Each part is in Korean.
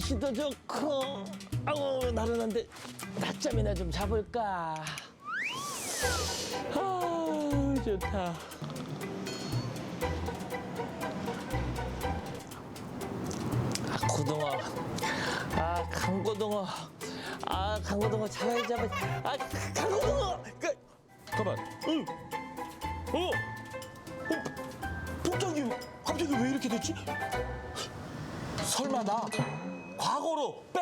날씨도 좋고. 아우 나른한데 낮잠이나 좀 자볼까? 아 좋다. 아 고등어. 아 강고등어. 아 강고등어 잡아야 잡아 아 강고등어! 그 가만. 응. 어? 어? 복장이 갑자기 왜 이렇게 됐지? 설마 나 과거로 백?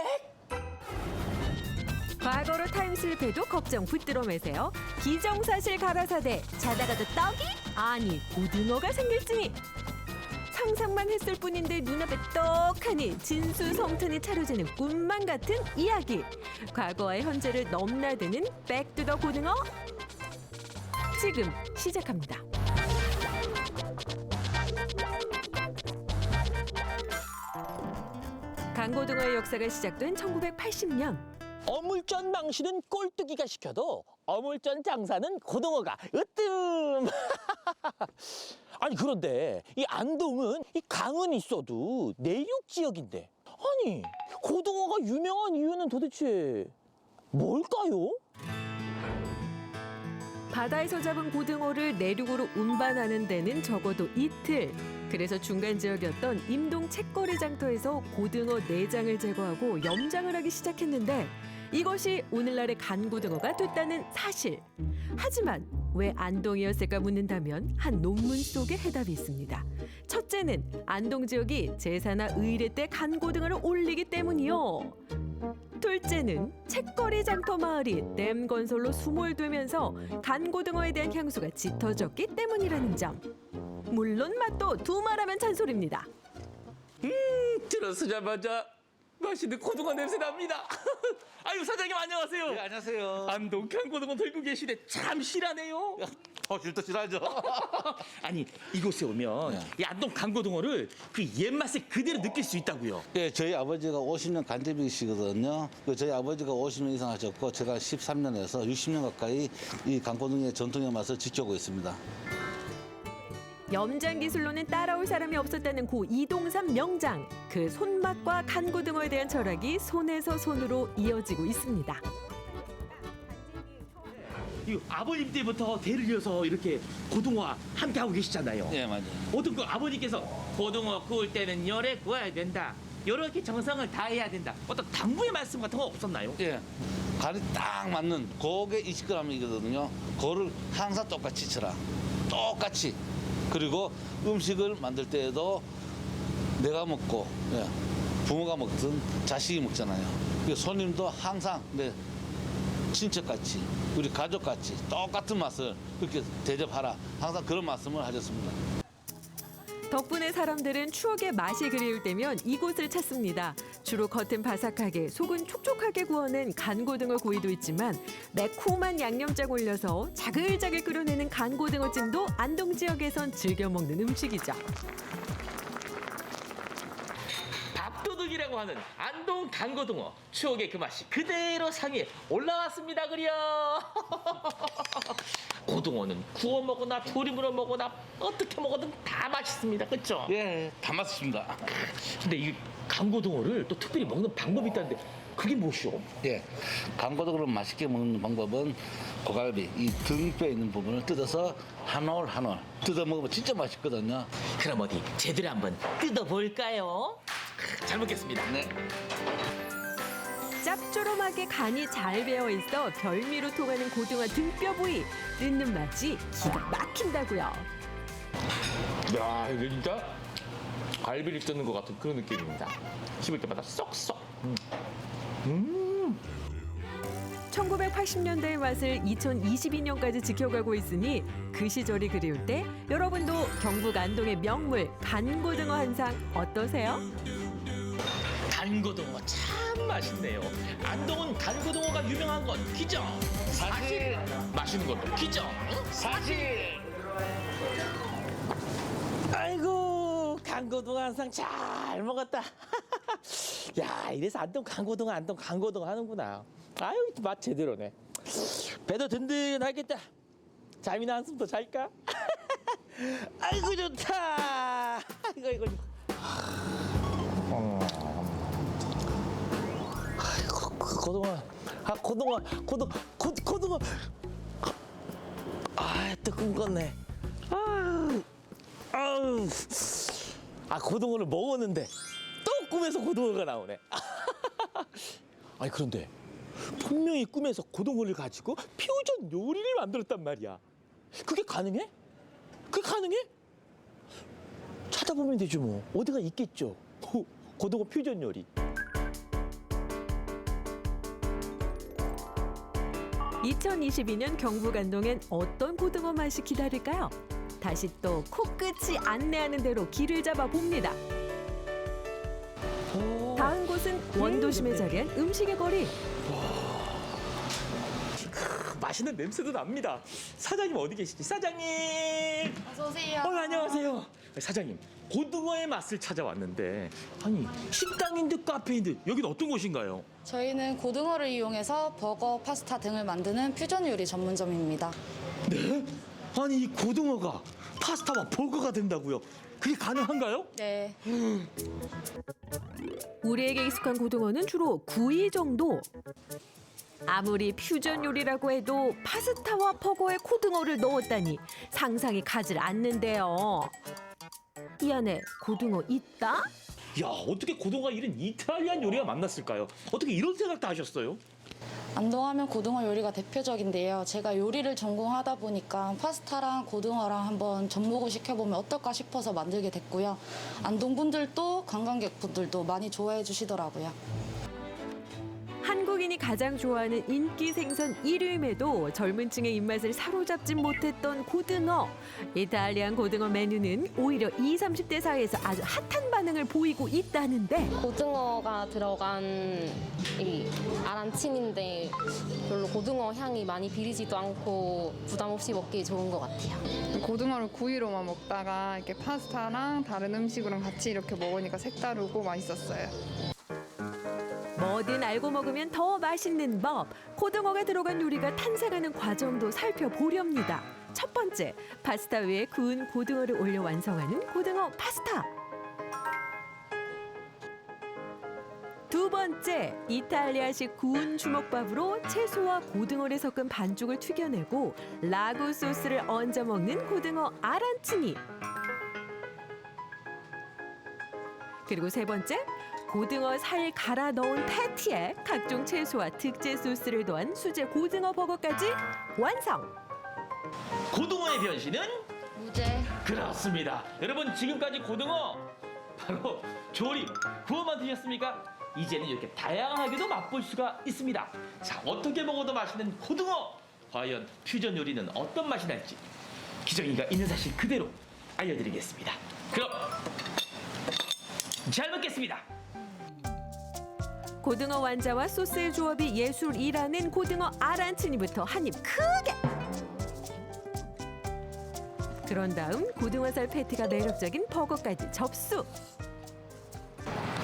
과거로 타임슬립해도 걱정 붙들어 매세요. 기정사실 가라사대 자다가도 떡이 아니 고등어가 생길지니 상상만 했을 뿐인데 눈앞에 떡하니 진수성찬이 차려지는 꿈만 같은 이야기. 과거와 현재를 넘나드는 백두더 고등어 지금 시작합니다. 강고등어의 역사가 시작된 1980년. 어물전 망신은 꼴뚜기가 시켜도 어물전 장사는 고등어가 으뜸. 아니 그런데 이 안동은 이 강은 있어도 내륙 지역인데 아니 고등어가 유명한 이유는 도대체 뭘까요? 바다에서 잡은 고등어를 내륙으로 운반하는 데는 적어도 이틀. 그래서 중간 지역이었던 임동 책거리 장터에서 고등어 내장을 제거하고 염장을 하기 시작했는데 이것이 오늘날의 간고등어가 됐다는 사실. 하지만 왜 안동이었을까 묻는다면 한 논문 속에 해답이 있습니다. 첫째는 안동 지역이 제사나 의례 때 간고등어를 올리기 때문이요. 둘째는 책거리 장터 마을이 댐 건설로 수몰되면서 간고등어에 대한 향수가 짙어졌기 때문이라는 점. 물론 맛도 두말하면 잔소리입니다. 들어서자마자 맛있는 고등어 냄새 납니다. 아유 사장님 안녕하세요. 네, 안녕하세요. 안동 강고등어 들고 계시네 참 실하네요. 더 질도 질하죠. 아니 이곳에 오면 네. 이 안동 강고등어를 그 옛맛을 그대로 느낄 수 있다고요. 예, 저희 아버지가 50년 간대비시거든요. 그 저희 아버지가 50년 이상 하셨고 제가 13년에서 60년 가까이 이 강고등의 전통의 맛을 지켜오고 있습니다. 염장 기술로는 따라올 사람이 없었다는 고 이동삼 명장. 그 손맛과 간고 등어에 대한 철학이 손에서 손으로 이어지고 있습니다. 이 아버님 때부터 대를 이어서 이렇게 고등어와 함께 하고 계시잖아요. 예, 맞아요. 어떤 그 아버님께서 고등어 구울 때는 열에 구워야 된다. 이렇게 정성을 다해야 된다. 어떤 당부의 말씀 같은 거 없었나요? 예. 간이 딱 맞는 그게 20g이거든요. 그거를 항상 똑같이 쳐라. 똑같이. 그리고 음식을 만들 때에도 내가 먹고 예, 부모가 먹든 자식이 먹잖아요. 그 손님도 항상 내 친척같이 우리 가족같이 똑같은 맛을 그렇게 대접하라. 항상 그런 말씀을 하셨습니다. 덕분에 사람들은 추억의 맛이 그리울 때면 이곳을 찾습니다. 주로 겉은 바삭하게 속은 촉촉하게 구워낸 간고등어 구이도 있지만 매콤한 양념장 올려서 자글자글 끓여내는 간고등어찜도 안동 지역에선 즐겨 먹는 음식이죠. 밥도둑이라고 하는 안동 강고등어 추억의 그 맛이 그대로 상위에 올라왔습니다 그려 고등어는 구워 먹거나 조림으로 먹거나 어떻게 먹어도 다 맛있습니다 그쵸? 예, 다 맛있습니다. 근데 이 강고등어를 또 특별히 먹는 방법이 있다는데 그게 무엇이오? 예, 강고등어를 맛있게 먹는 방법은 고갈비 이 등뼈에 있는 부분을 뜯어서 한 올 한 올 뜯어 먹으면 진짜 맛있거든요. 그럼 어디 제대로 한번 뜯어볼까요? 잘 먹겠습니다 네. 짭조름하게 간이 잘 배어 있어 별미로 통하는 고등어 등뼈 부위 뜯는 맛이 기가 막힌다고요. 야 이게 진짜 갈비를 뜯는 것 같은 그런 느낌입니다 씹을 때마다 쏙쏙 1980년대의 맛을 2022년까지 지켜가고 있으니 그 시절이 그리울 때 여러분도 경북 안동의 명물 간고등어 한상 어떠세요? 간고등어 참 맛있네요. 안동은 간고등어가 유명한 건 기정. 사실 맛있는 것도 기정. 사실. 아이고 간고등어 한상잘 먹었다. 야 이래서 안동 간고등어 안동 간고등어 하는구나. 아유 맛 제대로네. 배도 든든하겠다. 잠이나 한숨 더 잘까? 아이고 좋다. 이거 이거. 고등어. 아, 고등어, 고등, 고, 고등어. 아, 또 꿈꿨네. 아, 아우. 아, 고등어를 먹었는데 또 꿈에서 고등어가 나오네. 아니, 그런데 분명히 꿈에서 고등어를 가지고 퓨전 요리를 만들었단 말이야. 그게 가능해? 그게 가능해? 찾아보면 되죠 뭐. 어디가 있겠죠. 고- 고등어 퓨전 요리. 2022년 경북 안동엔 어떤 고등어 맛이 기다릴까요? 다시 또 코끝이 안내하는 대로 길을 잡아 봅니다. 다음 곳은 원도심에 자리한 음식의 거리. 맛있는 냄새도 납니다. 사장님 어디 계시지? 사장님. 어서 오세요. 어, 안녕하세요. 사장님, 고등어의 맛을 찾아왔는데 아니 식당인데 카페인데 여기는 어떤 곳인가요? 저희는 고등어를 이용해서 버거, 파스타 등을 만드는 퓨전 요리 전문점입니다. 네? 아니 이 고등어가 파스타와 버거가 된다고요? 그게 가능한가요? 네. 우리에게 익숙한 고등어는 주로 구이 정도. 아무리 퓨전 요리라고 해도 파스타와 버거에 고등어를 넣었다니 상상이 가질 않는데요. 이 안에 고등어 있다? 야 어떻게 고등어가 이런 이탈리안 요리가 만났을까요? 어떻게 이런 생각 다 하셨어요? 안동하면 고등어 요리가 대표적인데요. 제가 요리를 전공하다 보니까 파스타랑 고등어랑 한번 접목을 시켜보면 어떨까 싶어서 만들게 됐고요. 안동 분들도 관광객 분들도 많이 좋아해 주시더라고요. 한국인이 가장 좋아하는 인기 생선 1위임에도 젊은 층의 입맛을 사로잡지 못했던 고등어. 이탈리안 고등어 메뉴는 오히려 20, 30대 사이에서 아주 핫한 반응을 보이고 있다는데 고등어가 들어간 이 아란친인데 별로 고등어 향이 많이 비리지도 않고 부담 없이 먹기 좋은 것 같아요. 고등어를 구이로만 먹다가 이렇게 파스타랑 다른 음식이랑 같이 이렇게 먹으니까 색다르고 맛있었어요. 뭐든 알고 먹으면 더 맛있는 법. 고등어가 들어간 요리가 탄생하는 과정도 살펴보렵니다. 첫 번째, 파스타 위에 구운 고등어를 올려 완성하는 고등어 파스타. 두 번째, 이탈리아식 구운 주먹밥으로 채소와 고등어를 섞은 반죽을 튀겨내고 라구 소스를 얹어 먹는 고등어 아란치니. 그리고 세 번째, 고등어 살 갈아 넣은 패티에 각종 채소와 특제 소스를 더한 수제 고등어 버거까지 완성. 고등어의 변신은 무제. 그렇습니다. 여러분 지금까지 고등어 바로 조림 구워만 드셨습니까? 이제는 이렇게 다양하게도 맛볼 수가 있습니다. 자 어떻게 먹어도 맛있는 고등어 과연 퓨전 요리는 어떤 맛이 날지 기정이가 있는 사실 그대로 알려드리겠습니다. 그럼 잘 먹겠습니다. 고등어 완자와 소스의 조합이 예술이라는 고등어 아란치니부터 한 입 크게. 그런 다음 고등어살 패티가 매력적인 버거까지 접수.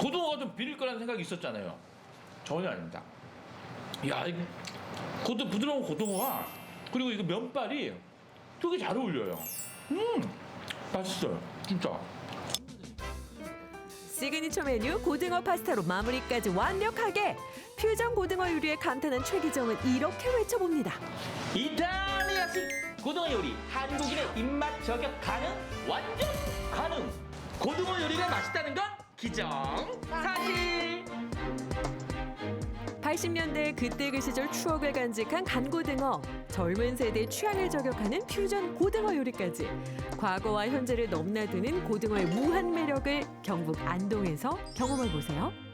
고등어가 좀 비릴 거라는 생각이 있었잖아요. 전혀 아닙니다. 야, 이 고등 부드러운 고등어와 그리고 이거 면발이 되게 잘 어울려요. 음, 맛있어요, 진짜. 시그니처 메뉴 고등어 파스타로 마무리까지 완벽하게. 퓨전 고등어 요리의 감탄한 최기정은 이렇게 외쳐봅니다. 이탈리아식 고등어 요리 한국인의 입맛 저격 가능? 완전 가능! 고등어 요리가 맛있다는 건 기정 사실 80년대 그때 그 시절 추억을 간직한 간고등어, 젊은 세대 취향을 저격하는 퓨전 고등어 요리까지 과거와 현재를 넘나드는 고등어의 무한 매력을 경북 안동에서 경험해 보세요.